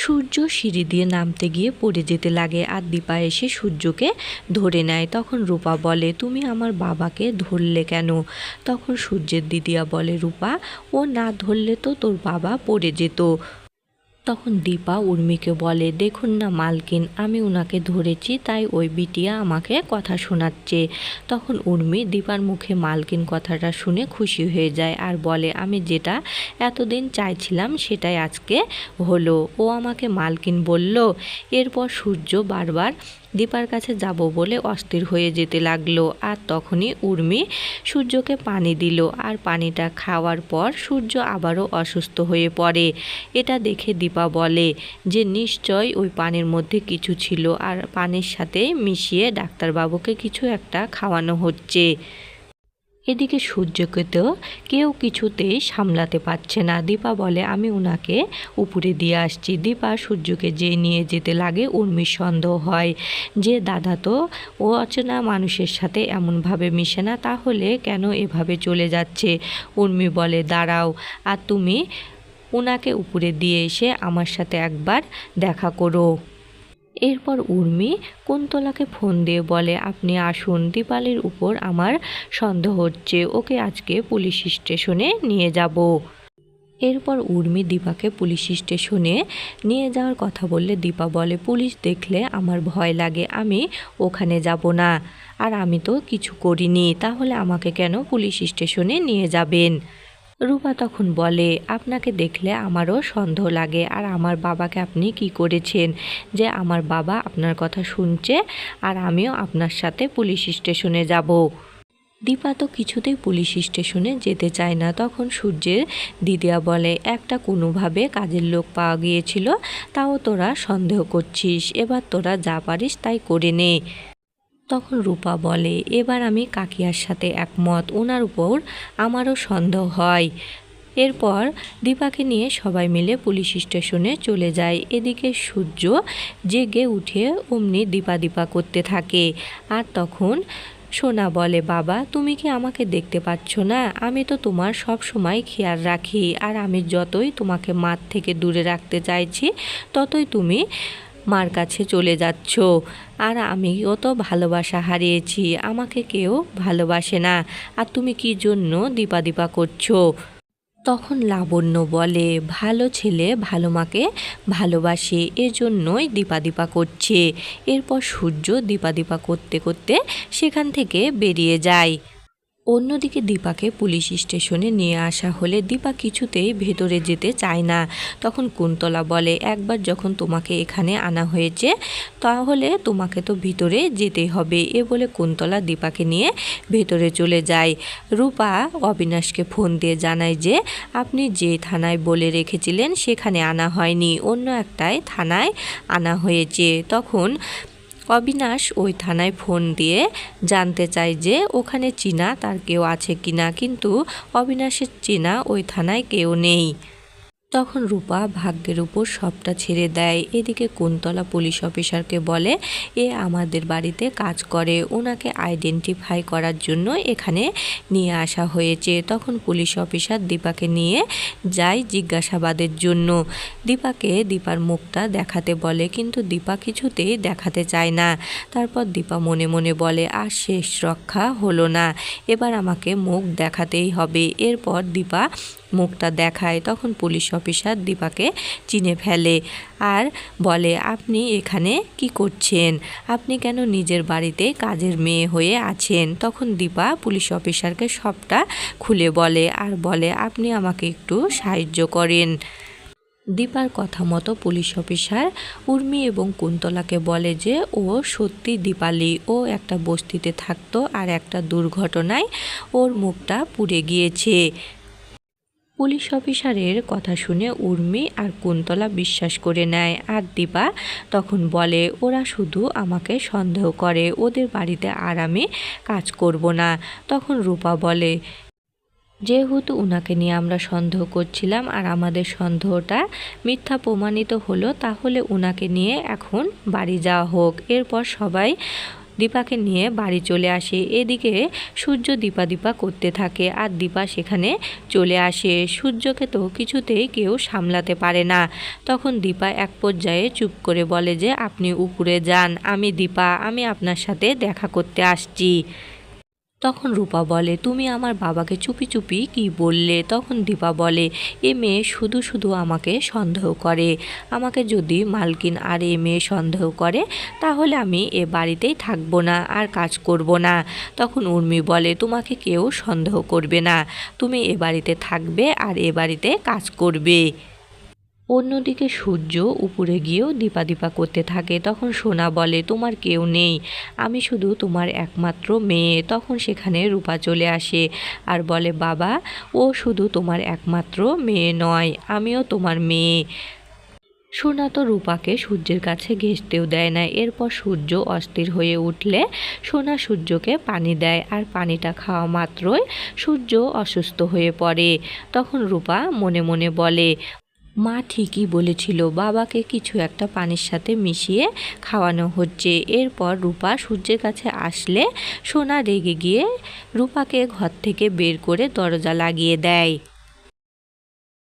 সূর্য সিঁড়ি দিয়ে নামতে গিয়ে পড়ে যেতে লাগে। আর দীপা এসে সূর্যকে ধরে নেয়। তখন রূপা বলে, তুমি আমার বাবাকে ধরলে কেন? তখন সূর্যের দিদিয়া বলে, রূপা, ও না ধরলে তো তোর বাবা পড়ে যেত। তখন দীপা উর্মিকে বলে, দেখুন না মালকিন, আমি ওনাকে ধরেছি, তাই ওই বিটিয়া আমাকে কথা শোনাচ্ছে। তখন উর্মি দীপার মুখে মালকিন কথাটা শুনে খুশি হয়ে যায় আর বলে, আমি যেটা এতদিন চাইছিলাম, সেটাই আজকে হলো। ও আমাকে মালকিন বলল, এরপর সূর্য বারবার দীপার কাছে যাব বলে অস্থির হয়ে যেতে লাগল। আর তখনই উর্মি সূর্যকে পানি দিল। আর পানিটা খাওয়ার পর সূর্য আবারও অসুস্থ হয়ে পড়ে। এটা দেখে দীপা বলে যে নিশ্চয় ওই পানির মধ্যে কিছু ছিল। আর পানির সাথে মিশিয়ে ডাক্তারবাবুকে কিছু একটা খাওয়ানো হচ্ছে। এদিকে সূর্যকে তো কেউ কিছুতেই সামলাতে পারছে না। দীপা বলে, আমি ওনাকে উপরে দিয়ে আসছি। দীপা সূর্যকে যে নিয়ে যেতে লাগে উর্মির সন্দেহ হয়। যে দাদা তো ও অচেনা মানুষের সাথে এমনভাবে মিশে না, তাহলে কেন এভাবে চলে যাচ্ছে? উর্মি বলে, দাঁড়াও, আর তুমি ওনাকে উপরে দিয়ে এসে আমার সাথে একবার দেখা করো। এরপর উর্মি কুন্তলাকে ফোন দিয়ে বলে, আপনি আসুন, দীপালির উপর আমার সন্দেহ হচ্ছে। ওকে আজকে পুলিশ স্টেশনে নিয়ে যাব। এরপর উর্মি দীপাকে পুলিশ স্টেশনে নিয়ে যাওয়ার কথা বললে দীপা বলে, পুলিশ দেখলে আমার ভয় লাগে, আমি ওখানে যাব না। আর আমি তো কিছু করিনি, তাহলে আমাকে কেন পুলিশ স্টেশনে নিয়ে যাবেন? রূপা তখন বলে, আপনাকে দেখলে আমারও সন্দেহ লাগে, আর আমার বাবাকে আপনি কি করেছেন? যে আমার বাবা আপনার কথা শুনছে, আর আমিও আপনার সাথে পুলিশ স্টেশনে যাব। দীপা তো কিছুতেই পুলিশ স্টেশনে যেতে চায় না। তখন সূর্যের দিদিয়া বলে, একটা কোনোভাবে কাজের লোক পাওয়া গিয়েছিল, তাও তোরা সন্দেহ করছিস। এবার তোরা যা পারিস তাই করে নে। তখন রূপা বলে, এবার আমি কাকিয়ার সাথে একমত ওনার উপর আমারও সন্দেহ হয়। এরপর দীপাকে নিয়ে সবাই মিলে পুলিশ স্টেশনে চলে যায়। এদিকে সূর্য জেগে উঠে অমনি দীপা দীপা করতে থাকে। আর তখন সোনা বলে, বাবা, তুমি কি আমাকে দেখতে পাচ্ছ না? আমি তো তোমার সব সময় খেয়াল রাখি। আর আমি যতই তোমাকে মাঠ থেকে দূরে রাখতে চাইছি, ততই তুমি মার কাছে চলে যাচ্ছ। আর আমিও তো ভালোবাসা হারিয়েছি, আমাকে কেউ ভালোবাসে না। আর তুমি কি জন্য দীপা দীপা করছ? তখন লাবণ্য বলে, ভালো ছেলে ভালো মাকে ভালোবাসে, এজন্যই দীপা দীপা করছে। এরপর সূর্য দীপা দীপা করতে করতে সেখান থেকে বেরিয়ে যায়। অন্যদিকে দীপাকে পুলিশ স্টেশনে নিয়ে আসা হলে দীপা কিছুতেই ভেতরে যেতে চায় না। তখন কুন্তলা বলে, একবার যখন তোমাকে এখানে আনা হয়েছে, তাহলে তোমাকে তো ভিতরে যেতে হবে। এ বলে কুন্তলা দীপাকে নিয়ে ভেতরে চলে যায়। রূপা অবিনাশকে ফোন দিয়ে জানায় যে, আপনি যে থানায় বলে রেখেছিলেন, সেখানে আনা হয়নি। অন্য একটাই থানায় আনা হয়েছে। তখন অবিনাশ ওই থানায় ফোন দিয়ে জানতে চায় যে ওখানে চীনা তার কেউ আছে কিনা, কিন্তু অবিনাশের চীনা ওই থানায় কেউ নেই। তখন রূপা ভাগ্যের উপর সবটা ছেড়ে দেয়। এদিকে কুন্তলা পুলিশ অফিসারকে বলে, এ আমাদের বাড়িতে কাজ করে। ওনাকে আইডেন্টিফাই করার জন্য এখানে নিয়ে আসা হয়েছে। তখন পুলিশ অফিসার দীপাকে নিয়ে যায় জিজ্ঞাসাবাদের জন্য। দীপাকে দীপার মুখটা দেখাতে বলে, কিন্তু দীপা কিছুতেই দেখাতে চায় না। তারপর দীপা মনে মনে বলে, আর শেষ রক্ষা হলো না। এবার আমাকে মুখ দেখাতেই হবে। এরপর দীপা মুখটা দেখায়, তখন পুলিশ অফিসার দীপাকে চিনে ফেলে আর বলে, আপনি এখানে কি করছেন? আপনি কেন নিজের বাড়িতে কাজের মেয়ে হয়ে আছেন? তখন দীপা পুলিশ অফিসারকে সবটা খুলে বলে আর বলে, আপনি আমাকে একটু সাহায্য করেন। দীপার কথা মতো পুলিশ অফিসার উর্মি এবং কুন্তলাকে বলে যে, ও সত্যি দীপালি। ও একটা বস্তিতে থাকতো আর একটা দুর্ঘটনায় ওর মুখটা পুড়ে গিয়েছে। পুলিশ অফিসারের কথা শুনে উর্মি আর কুন্তলা বিশ্বাস করে নেয়। আর দীপা তখন বলে, ওরা শুধু আমাকে সন্দেহ করে, ওদের বাড়িতে আর আমি কাজ করব না। তখন রূপা বলে, যেহেতু ওনাকে নিয়ে আমরা সন্দেহ করছিলাম আর আমাদের সন্দেহটা মিথ্যা প্রমাণিত হলো, তাহলে ওনাকে নিয়ে এখন বাড়ি যাওয়া হোক। এরপর সবাই দীপাকে নিয়ে বাড়ি চলে আসে। এদিকে সূর্য দীপা দীপা করতে থাকে আর দীপা সেখানে চলে আসে। সূর্যকে তো কিছুতেই কেউ সামলাতে পারে না। তখন দীপা এক পর্যায়ে চুপ করে বলে যে, আপনি উপরে যান, আমি দীপা, আমি আপনার সাথে দেখা করতে আসছি। তখন রূপা বলে, তুমি আমার বাবাকে চুপি চুপি কি বললে? তখন দীপা বলে, এ মেয়ে শুধু শুধু আমাকে সন্দেহ করে। আমাকে যদি মালকিন আর এ মেয়ে সন্দেহ করে, তাহলে আমি এ বাড়িতেই থাকব না আর কাজ করব না। তখন উর্মি বলে, তোমাকে কেউ সন্দেহ করবে না। তুমি এ বাড়িতে থাকবে আর এ বাড়িতে কাজ করবে। অন্যদিকে সূর্য উপরে গিয়েও দীপা দীপা করতে থাকে। তখন সোনা বলে, তোমার কেউ নেই। আমি শুধু তোমার একমাত্র মেয়ে। তখন সেখানে রূপা চলে আসে আর বলে, বাবা, ও শুধু তোমার একমাত্র মেয়ে নয়, আমিও তোমার মেয়ে। সোনা তো রূপাকে সূর্যের কাছে ঘেঁষতেও দেয় না। এরপর সূর্য অস্থির হয়ে উঠলে সোনা সূর্যকে পানি দেয় আর পানিটা খাওয়া মাত্রই সূর্য অসুস্থ হয়ে পড়ে। তখন রূপা মনে মনে বলে মা ঠিকই বলেছিল, বাবাকে কিছু একটা পানির সাথে মিশিয়ে খাওয়ানো হচ্ছে। এরপর রূপা সূর্যের কাছে আসলে সোনা রেগে গিয়ে রূপাকে ঘর থেকে বের করে দরজা লাগিয়ে দেয়।